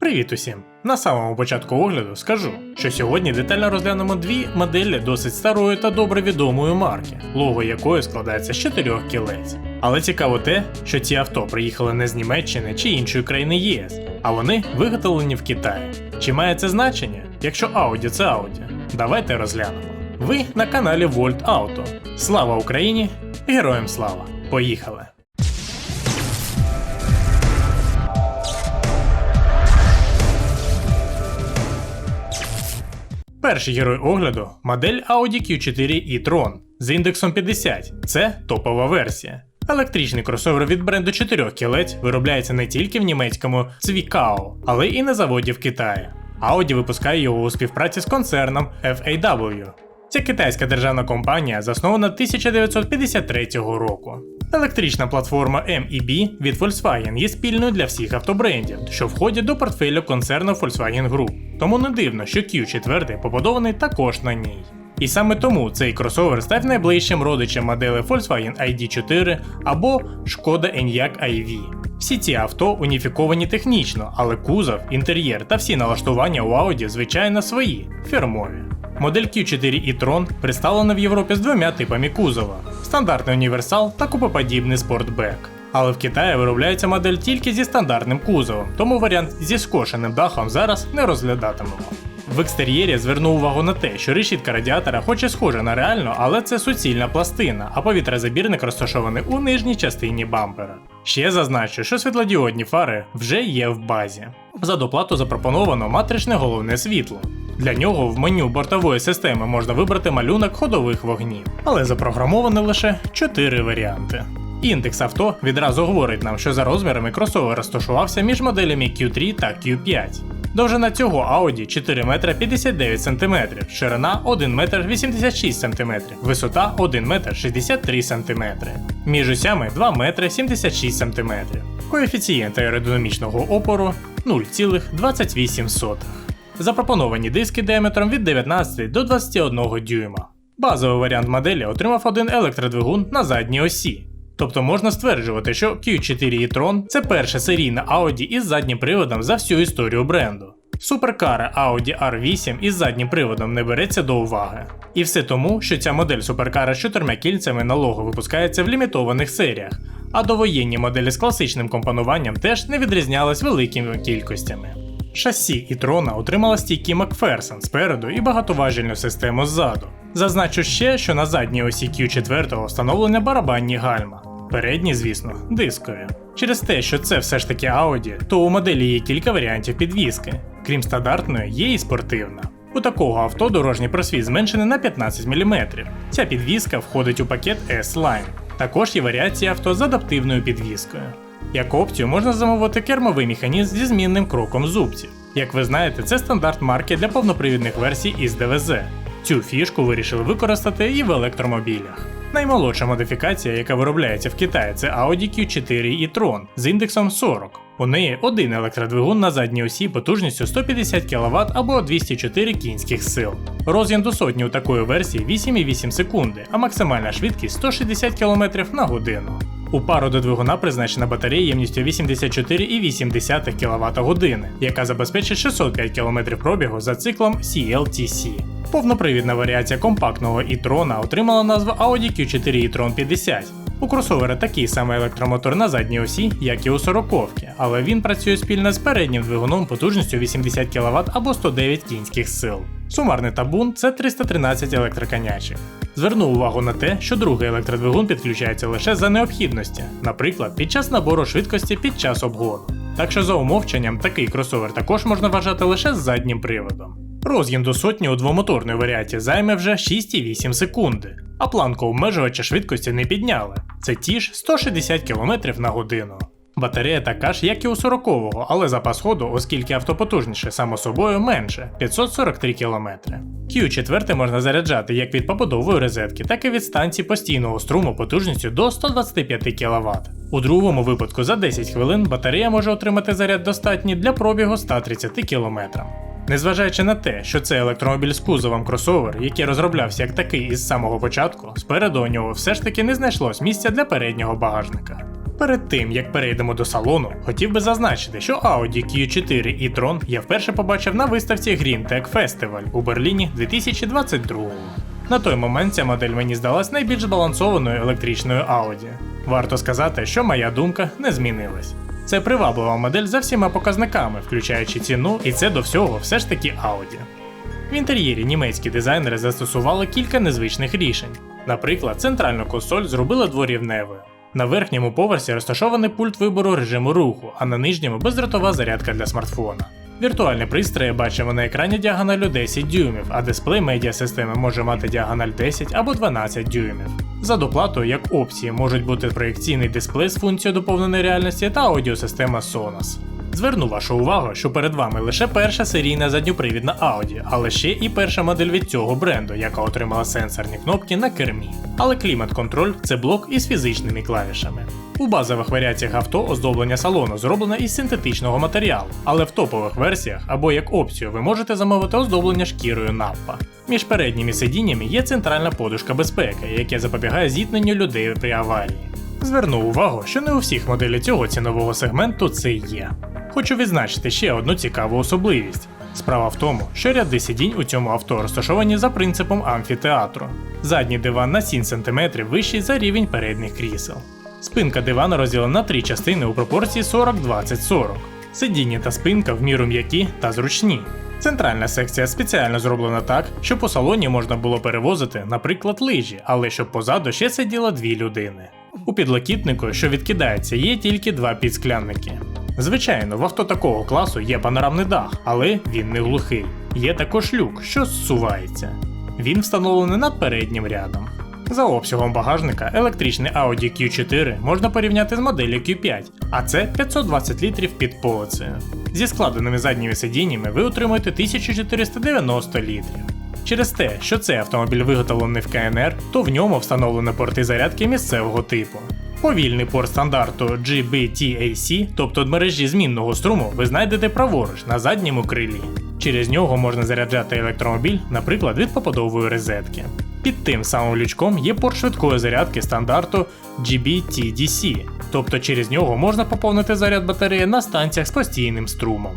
Привіт усім! На самому початку огляду скажу, що сьогодні детально розглянемо дві моделі досить старої та добре відомої марки, лого якої складається з чотирьох кілець. Але цікаво те, що ці авто приїхали не з Німеччини чи іншої країни ЄС, а вони виготовлені в Китаї. Чи має це значення? Якщо Audi це Audi? Давайте розглянемо. Ви на каналі Volt Auto. Слава Україні! Героям слава! Поїхали! Перший герой огляду модель Audi Q4 e-tron з індексом 50. Це топова версія. Електричний кросовер від бренду 4 кілець виробляється не тільки в німецькому Цвікао, але й на заводі в Китаї. Audi випускає його у співпраці з концерном FAW. Ця китайська державна компанія заснована 1953 року. Електрична платформа MEB від Volkswagen є спільною для всіх автобрендів, що входять до портфелю концерну Volkswagen Group. Тому не дивно, що Q4 побудований також на ній. І саме тому цей кросовер став найближчим родичем моделі Volkswagen ID4 або Skoda Enyaq iV. Всі ці авто уніфіковані технічно, але кузов, інтер'єр та всі налаштування у Audi звичайно свої, фірмові. Модель Q4 e-tron представлена в Європі з двома типами кузова: стандартний універсал та купоподібний спортбек. Але в Китаї виробляється модель тільки зі стандартним кузовом, тому варіант зі скошеним дахом зараз не розглядатимемо. В екстер'єрі звернув увагу на те, що решітка радіатора хоч і схожа на реальну, але це суцільна пластина, а повітрязабірник розташований у нижній частині бампера. Ще зазначу, що світлодіодні фари вже є в базі. За доплату запропоновано матричне головне світло. Для нього в меню бортової системи можна вибрати малюнок ходових вогнів, але запрограмовано лише 4 варіанти. Індекс авто відразу говорить нам, що за розмірами кросовер розташувався між моделями Q3 та Q5. Довжина цього Audi 4 метра 59 см, ширина 1 метр 86 см, висота 1 метр 63 см. Між осями 2 метри 76 см. Коефіцієнт аеродинамічного опору 0,28. Запропоновані диски діаметром від 19 до 21 дюйма. Базовий варіант моделі отримав один електродвигун на задній осі. Тобто можна стверджувати, що Q4 e-tron це перша серійна Audi із заднім приводом за всю історію бренду. Суперкара Audi R8 із заднім приводом не береться до уваги. І все тому, що ця модель суперкара з чотирма кільцями на лого випускається в лімітованих серіях, а довоєнні моделі з класичним компонуванням теж не відрізнялись великими кількостями. Шасі і трона отримала стійки Макферсон спереду і багатоважільну систему ззаду. Зазначу ще, що на задній осі Q4 встановлені барабанні гальма. Передні, звісно, дискові. Через те, що це все ж таки Audi, то у моделі є кілька варіантів підвіски. Крім стандартної, є і спортивна. У такого авто дорожній просвіт зменшений на 15 мм. Ця підвіска входить у пакет S-Line. Також є варіація авто з адаптивною підвіскою. Як опцію можна замовити кермовий механізм зі змінним кроком зубців. Як ви знаєте, це стандарт марки для повнопривідних версій із ДВЗ. Цю фішку вирішили використати і в електромобілях. Наймолодша модифікація, яка виробляється в Китаї, це Audi Q4 e-tron з індексом 40. У неї один електродвигун на задній осі потужністю 150 кВт або 204 кінських сил. Розгін до сотні у такої версії 8,8 секунди, а максимальна швидкість 160 км на годину. У пару до двигуна призначена батарея ємністю 84,8 кВт години, яка забезпечить 605 км пробігу за циклом CLTC. Повнопривідна варіація компактного e-tron отримала назву Audi Q4 e-tron 50. У кросовера такий самий електромотор на задній осі, як і у 40-ки, але він працює спільно з переднім двигуном потужністю 80 кВт або 109 кінських сил. Сумарний табун це 313 електроконячих. Зверну увагу на те, що другий електродвигун підключається лише за необхідності, наприклад, під час набору швидкості під час обгону. Так що за умовченням такий кросовер також можна вважати лише з заднім приводом. Розгін до сотні у двомоторної варіації займе вже 6,8 секунди, а планку обмежувача швидкості не підняли. Це ті ж 160 км на годину. Батарея така ж, як і у 40-го, але запас ходу, оскільки авто потужніше, само собою менше 543 км. Q4 можна заряджати як від побудової розетки, так і від станції постійного струму потужністю до 125 кВт. У другому випадку за 10 хвилин батарея може отримати заряд достатній для пробігу 130 км. Незважаючи на те, що це електромобіль з кузовом кросовер, який розроблявся як такий із самого початку, спереду у нього все ж таки не знайшлось місця для переднього багажника. Перед тим як перейдемо до салону, хотів би зазначити, що Audi Q4 і Tron я вперше побачив на виставці Green Tech Festival у Берліні 2022 На той момент ця модель мені здалась найбільш збалансованою електричною Audi. Варто сказати, що моя думка не змінилась. Це приваблива модель за всіма показниками, включаючи ціну, і це до всього все ж таки Audi. В інтер'єрі німецькі дизайнери застосували кілька незвичних рішень. Наприклад, центральну консоль зробили дворівневою. На верхньому поверсі розташований пульт вибору режиму руху, а на нижньому бездротова зарядка для смартфона. Віртуальні пристрої бачимо на екрані діагоналю 10 дюймів, а дисплей медіасистеми може мати діагональ 10 або 12 дюймів. За доплатою, як опції, можуть бути проєкційний дисплей з функцією доповненої реальності та аудіосистема Sonos. Зверну вашу увагу, що перед вами лише перша серійна задньопривідна Audi, але ще і перша модель від цього бренду, яка отримала сенсорні кнопки на кермі. Але клімат-контроль це блок із фізичними клавішами. У базових варіаціях авто оздоблення салону зроблене із синтетичного матеріалу, але в топових версіях або як опцію ви можете замовити оздоблення шкірою наппа. Між передніми сидіннями є центральна подушка безпеки, яке запобігає зіткненню людей при аварії. Зверну увагу, що не у всіх моделі цього цінового сегменту це є. Хочу відзначити ще одну цікаву особливість. Справа в тому, що ряди сидінь у цьому авто розташовані за принципом амфітеатру. Задній диван на 7 см вищий за рівень передніх крісел. Спинка дивана розділена на три частини у пропорції 40-20-40. Сидіння та спинка в міру м'які та зручні. Центральна секція спеціально зроблена так, щоб у салоні можна було перевозити, наприклад, лижі, але щоб позаду ще сиділо дві людини. У підлокітнику, що відкидається, є тільки два підсклянники. Звичайно, в авто такого класу є панорамний дах, але він не глухий. Є також люк, що зсувається. Він встановлений над переднім рядом. За обсягом багажника електричний Audi Q4 можна порівняти з моделлю Q5, а це 520 літрів під полицею. Зі складеними задніми сидіннями ви отримуєте 1490 літрів. Через те, що цей автомобіль виготовлений в КНР, то в ньому встановлено порти зарядки місцевого типу. Повільний порт стандарту GBTAC, тобто мережі змінного струму, ви знайдете праворуч на задньому крилі. Через нього можна заряджати електромобіль, наприклад, від поподової розетки. Під тим самим лючком є порт швидкої зарядки стандарту GBTDC, тобто через нього можна поповнити заряд батареї на станціях з постійним струмом.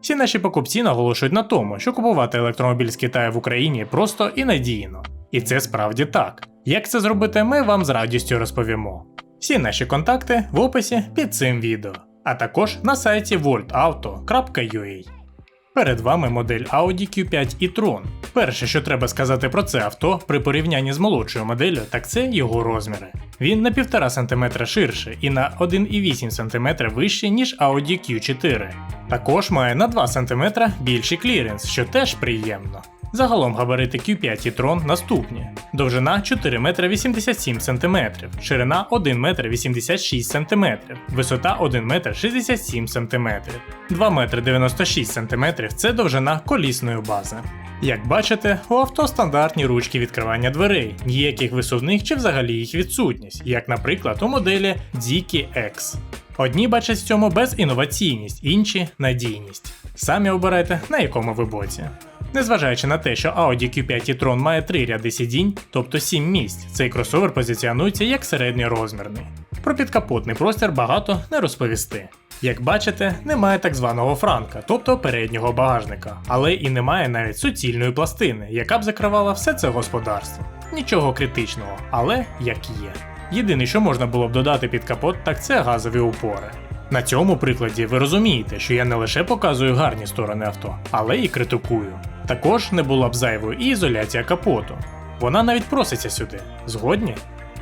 Всі наші покупці наголошують на тому, що купувати електромобіль з Китаю в Україні просто і надійно. І це справді так. Як це зробити, ми вам з радістю розповімо. Всі наші контакти в описі під цим відео, а також на сайті worldauto.ua. Перед вами модель Audi Q5 e-tron. Перше, що треба сказати про це авто при порівнянні з молодшою моделлю, так це його розміри. Він на 1,5 см ширший і на 1,8 см вищий, ніж Audi Q4. Також має на 2 см більший кліренс, що теж приємно. Загалом габарити Q5 і Tron наступні: довжина 4 метри 87 см, ширина 1 метр 86 см, висота 1 метр 67 см, 2 метри 96 см це довжина колісної бази. Як бачите, у авто стандартні ручки відкривання дверей, ніяких висувних чи взагалі їх відсутність, як, наприклад, у моделі Diki X. Одні бачать в цьому безінноваційність, інші надійність. Самі обирайте, на якому ви боці. Незважаючи на те, що Audi Q5 e-tron має 3 ряди сидінь, тобто 7 місць, цей кросовер позиціонується як середньорозмірний. Про підкапотний простір багато не розповісти. Як бачите, немає так званого франка, тобто переднього багажника, але і немає навіть суцільної пластини, яка б закривала все це господарство. Нічого критичного, але як є. Єдине, що можна було б додати під капот, так це газові упори. На цьому прикладі ви розумієте, що я не лише показую гарні сторони авто, але і критикую. Також не була б зайвою і ізоляція капоту. Вона навіть проситься сюди. Згодні?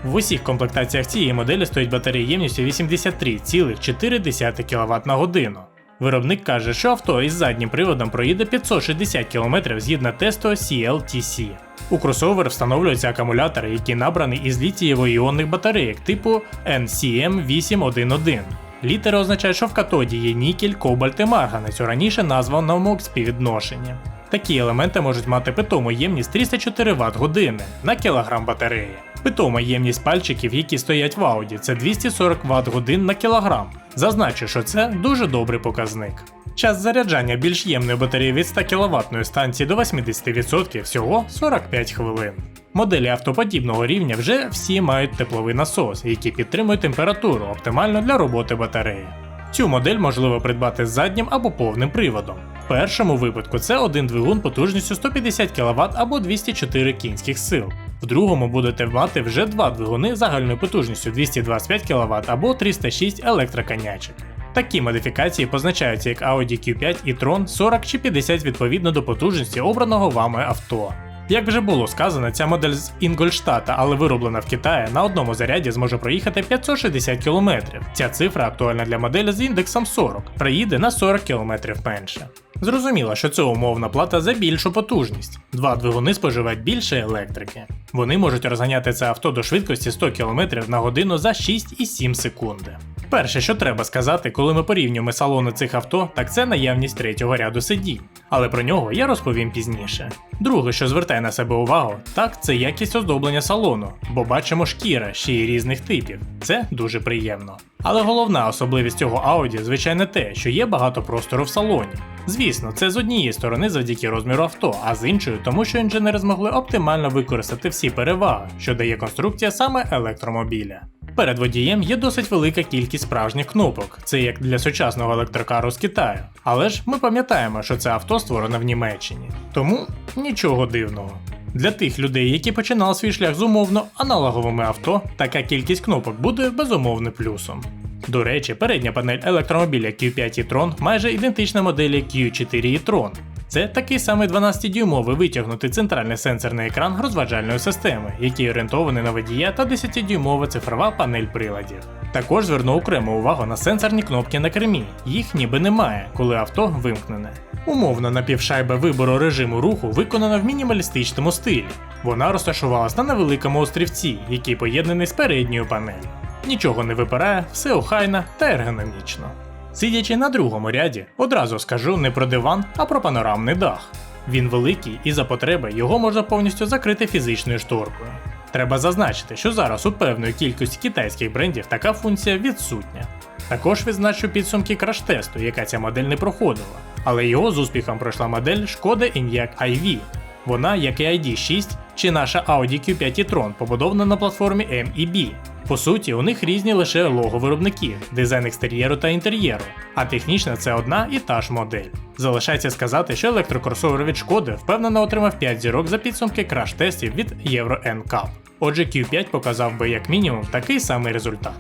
В усіх комплектаціях цієї моделі стоїть батарея ємністю 83,4 кВт на годину. Виробник каже, що авто із заднім приводом проїде 560 км згідно тесту CLTC. У кросовер встановлюються акумулятори, які набрані із літієво-іонних батарейок типу NCM811. Літери означають, що в катоді є нікель, кобальт і марганець у раніше названому співвідношенні. Такі елементи можуть мати питому ємність 304 Вт години на кілограм батареї. Питома ємність пальчиків, які стоять в Audi, це 240 Вт годин на кілограм. Зазначу, що це дуже добрий показник. Час заряджання більш ємної батареї від 100 кВт станції до 80% всього 45 хвилин. Моделі автоподібного рівня вже всі мають тепловий насос, який підтримує температуру оптимально для роботи батареї. Цю модель можливо придбати з заднім або повним приводом. В першому випадку це один двигун потужністю 150 кВт або 204 кінських сил. В другому будете мати вже два двигуни загальною потужністю 225 кВт або 306 електроконячок. Такі модифікації позначаються як Audi Q5 і Tron 40 чи 50 відповідно до потужності обраного вами авто. Як вже було сказано, ця модель з Інгольштата, але вироблена в Китаї, на одному заряді зможе проїхати 560 км. Ця цифра актуальна для моделі з індексом 40, проїде на 40 км менше. Зрозуміло, що це умовна плата за більшу потужність. Два двигуни споживають більше електрики. Вони можуть розганяти це авто до швидкості 100 км на годину за 6,7 секунди. Перше, що треба сказати, коли ми порівнюємо салони цих авто, так це наявність третього ряду сидінь. Але про нього я розповім пізніше. Друге, що звертає на себе увагу, так це якість оздоблення салону, бо бачимо шкіра ще й різних типів. Це дуже приємно. Але головна особливість цього Audi, звичайно, те, що є багато простору в салоні. Звісно, це з однієї сторони завдяки розміру авто, а з іншої, тому що інженери змогли оптимально використати всі переваги, що дає конструкція саме електромобіля. Перед водієм є досить велика кількість справжніх кнопок, це як для сучасного електрокару з Китаю. Але ж ми пам'ятаємо, що це авто створено в Німеччині. Тому нічого дивного. Для тих людей, які починали свій шлях з умовно аналоговими авто, така кількість кнопок буде безумовно плюсом. До речі, передня панель електромобіля Q5 і Tron майже ідентична моделі Q4 і Tron. Це такий самий 12-дюймовий витягнутий центральний сенсорний екран розважальної системи, який орієнтований на водія та 10-дюймова цифрова панель приладів. Також зверну окрему увагу на сенсорні кнопки на кермі, їх ніби немає, коли авто вимкнене. Умовно напівшайба вибору режиму руху виконана в мінімалістичному стилі. Вона розташувалась на невеликому острівці, який поєднаний з передньою панелью. Нічого не випирає, все охайно та ергономічно. Сидячи на другому ряді, одразу скажу не про диван, а про панорамний дах. Він великий і за потреби його можна повністю закрити фізичною шторкою. Треба зазначити, що зараз у певної кількості китайських брендів така функція відсутня. Також відзначу підсумки краш-тесту, яка ця модель не проходила, але його з успіхом пройшла модель Шкода Enyaq iV. Вона, як і ID6 чи наша Audi Q5 e-tron, побудована на платформі MEB. По суті, у них різні лише лого виробників, дизайн екстер'єру та інтер'єру, а технічно це одна і та ж модель. Залишається сказати, що електрокросовер від шкоди впевнено отримав 5 зірок за підсумки краш-тестів від Euro NCAP. Отже, Q5 показав би як мінімум такий самий результат.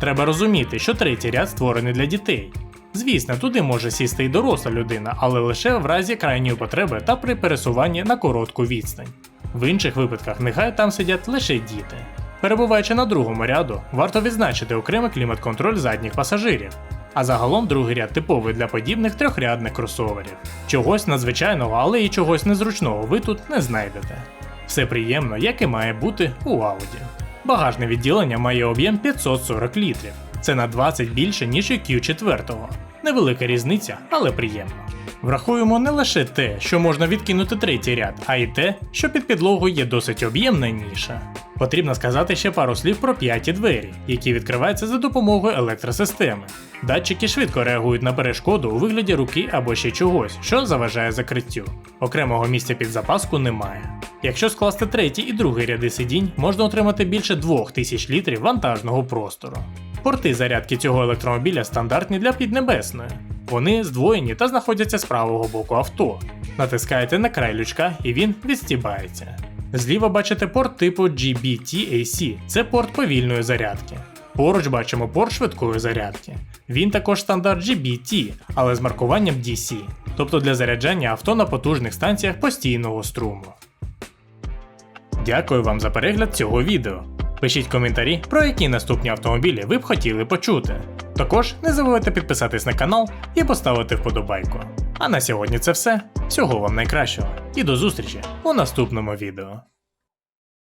Треба розуміти, що третій ряд створений для дітей. Звісно, туди може сісти і доросла людина, але лише в разі крайньої потреби та при пересуванні на коротку відстань. В інших випадках нехай там сидять лише діти. Перебуваючи на другому ряду, варто відзначити окремий клімат-контроль задніх пасажирів. А загалом другий ряд типовий для подібних трьохрядних кросоверів. Чогось надзвичайного, але і чогось незручного ви тут не знайдете. Все приємно, як і має бути у Audi. Багажне відділення має об'єм 540 літрів. Це на 20 більше, ніж і Q4. Невелика різниця, але приємно. Врахуємо не лише те, що можна відкинути третій ряд, а й те, що під підлогою є досить об'ємна ніша. Потрібно сказати ще пару слів про п'яті двері, які відкриваються за допомогою електросистеми. Датчики швидко реагують на перешкоду у вигляді руки або ще чогось, що заважає закриттю. Окремого місця під запаску немає. Якщо скласти третій і другий ряди сидінь, можна отримати більше 2000 літрів вантажного простору. Порти зарядки цього електромобіля стандартні для піднебесної. Вони здвоєні та знаходяться з правого боку авто. Натискаєте на край лючка і він відстібається. Зліва бачите порт типу GBT-AC, це порт повільної зарядки. Поруч бачимо порт швидкої зарядки. Він також стандарт GBT, але з маркуванням DC, тобто для заряджання авто на потужних станціях постійного струму. Дякую вам за перегляд цього відео. Пишіть коментарі, про які наступні автомобілі ви б хотіли почути. Також не забувайте підписатись на канал і поставити вподобайку. А на сьогодні це все. Всього вам найкращого і до зустрічі у наступному відео.